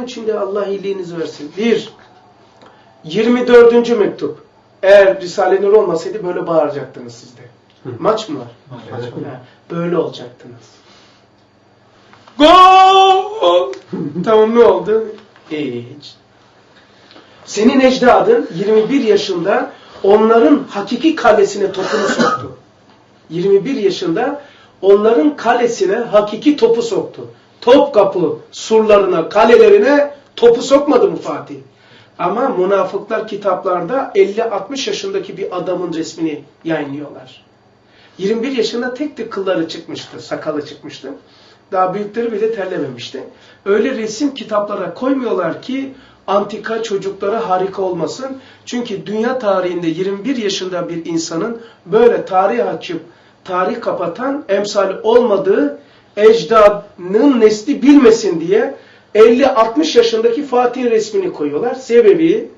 Onun için de Allah iyiliğinizi versin. Bir, 24. mektup. Eğer Risale-i Nur olmasaydı böyle bağıracaktınız siz de. Maç mı var? Ha, böyle olacaktınız. Gol! tamam ne oldu? Hiç. Senin ecdadın 21 yaşında onların hakiki kalesine topunu soktu. 21 yaşında onların kalesine hakiki topu soktu. Topkapı surlarına, kalelerine topu sokmadı mı Fatih? Ama münafıklar kitaplarda 50-60 yaşındaki bir adamın resmini yayınlıyorlar. 21 yaşında tek tek kılları çıkmıştı, sakalı çıkmıştı. Daha büyükleri bile terlememişti. Öyle resim kitaplara koymuyorlar ki antika çocuklara harika olmasın. Çünkü dünya tarihinde 21 yaşında bir insanın böyle tarih açıp tarih kapatan emsal olmadığı ecdadının nesli bilmesin diye 50-60 yaşındaki Fatih'in resmini koyuyorlar. Sebebi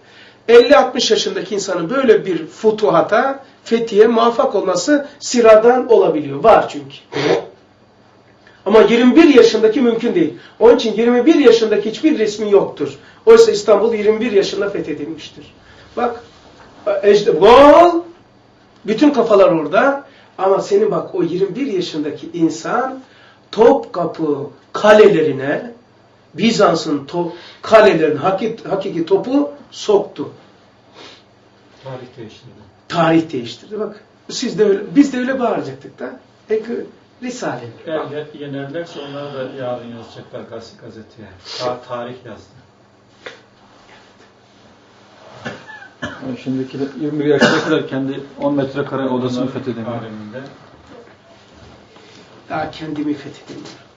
50-60 yaşındaki insanın böyle bir futuhata, fethiye muvaffak olması sıradan olabiliyor. Var çünkü. Ama 21 yaşındaki mümkün değil. Onun için 21 yaşındaki hiçbir resmi yoktur. Oysa İstanbul 21 yaşında fethedilmiştir. Bak, ecde, gol, bütün kafalar orada. Ama senin bak o 21 yaşındaki insan Topkapı kalelerine, Bizans'ın to kalelerine hakiki, hakiki topu soktu. Tarih değiştirdi. Tarih değiştirdi bak. Siz de öyle, biz de öyle bağıracaktık da. Peki Risale. Eğer ye- yenerlerse onları da yarın yazacaklar gazete, gazeteye. Ta- tarih yazdı. Yani şimdiki de 21 yaşındakiler kendi 10 metrekare odasını fethedemiyor. Aleminde. Daha kendimi fethedemiyorum.